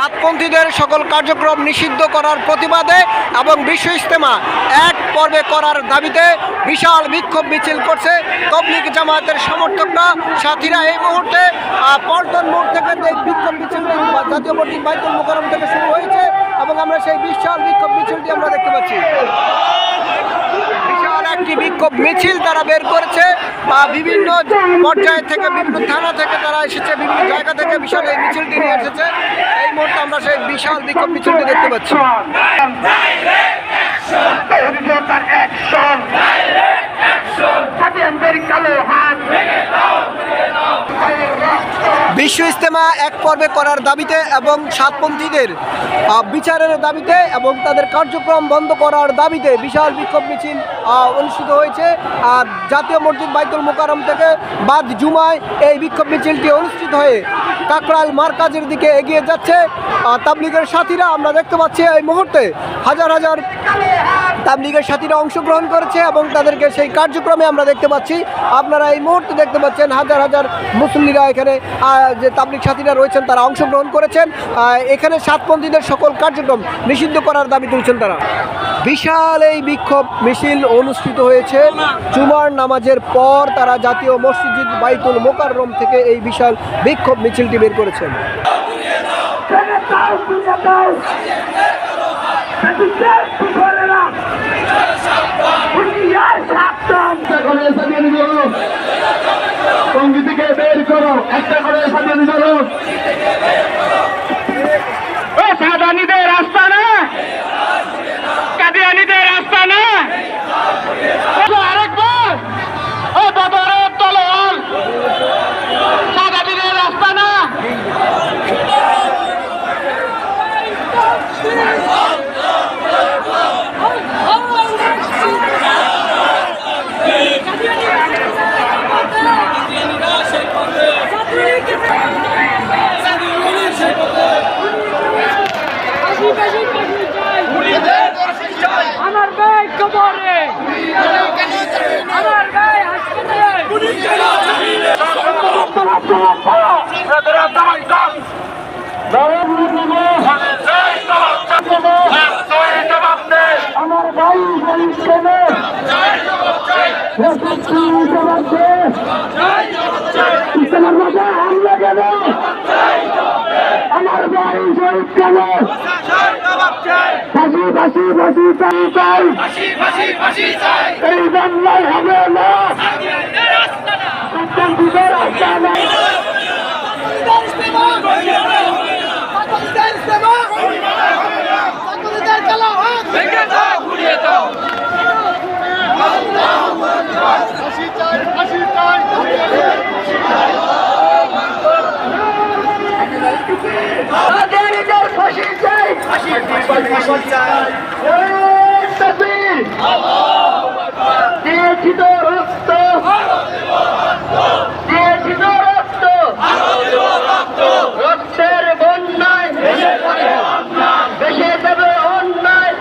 সাতপন্থীদের সকল কার্যক্রম নিষিদ্ধ করার প্রতিবাদে এবং বিশ্ব ইজতেমা এক পর্বে করার দাবিতে বিশাল বিক্ষোভ মিছিল করছে তবলিগ জামায়াতের সমর্থকরা। সাথীরা এই মুহূর্তে পল্টন মোড় থেকে যে বিক্ষোভ মিছিলটি জাতীয় মসজিদ বাইতুল মোকারম থেকে শুরু হয়েছে এবং আমরা সেই বিশাল বিক্ষোভ মিছিলটি আমরা দেখতে পাচ্ছি। বিশাল একটি বিক্ষোভ মিছিল তারা বের করেছে বা বিভিন্ন পর্যায় থেকে, বিভিন্ন থানা থেকে তারা এসেছে, বিভিন্ন জায়গা থেকে বিশাল এই মিছিলটি নিয়ে এসেছে। এই মুহূর্তে আমরা সেই বিশাল বিক্ষোভ মিছিলটি দেখতে পাচ্ছি। বিশ্ব ইজতেমা এক পর্বে করার দাবিতে এবং সাতপন্থীদের বিচারের দাবিতে এবং তাদের কার্যক্রম বন্ধ করার দাবিতে বিশাল বিক্ষোভ মিছিল অনুষ্ঠিত হয়েছে। আর জাতীয় মসজিদ বাইতুল মোকারম থেকে বাদ জুমায় এই বিক্ষোভ মিছিলটি অনুষ্ঠিত হয়ে কাকরাল মার্কাজের দিকে এগিয়ে যাচ্ছে। তাবলিগের সাথীরা, আমরা দেখতে পাচ্ছি এই মুহূর্তে হাজার হাজার তাবলিগের সাথীরা অংশগ্রহণ করেছে এবং তাদেরকে সেই কার্যক্রমে আমরা দেখতে পাচ্ছি। আপনারা এই মুহূর্তে দেখতে পাচ্ছেন হাজার হাজার মুসল্লিরা এখানে যে তাবলিগ সাথীরা রয়েছেন, তারা অংশগ্রহণ করেছেন। এখানে সাতপন্থীদের সকল কার্যক্রম নিষিদ্ধ করার দাবি তুলছেন তারা। বিশাল এই বিক্ষোভ মিছিল অনুষ্ঠিত হয়েছে। জুমার নামাজের পর তারা জাতীয় মসজিদ বাইতুল মোকাররম থেকে এই বিশাল বিক্ষোভ মিছিলটি বের করেছেন। বের করো, একটা আমার ফাঁসি ফাঁসি ফাঁসি চাই চাই। এই বাংলায় হবে চাই এই তাকবীর! দিয়েছি তো রক্ত দিয়েছি তো রক্ত রক্তের বন্যায় ভেসে দেবে অন্যায়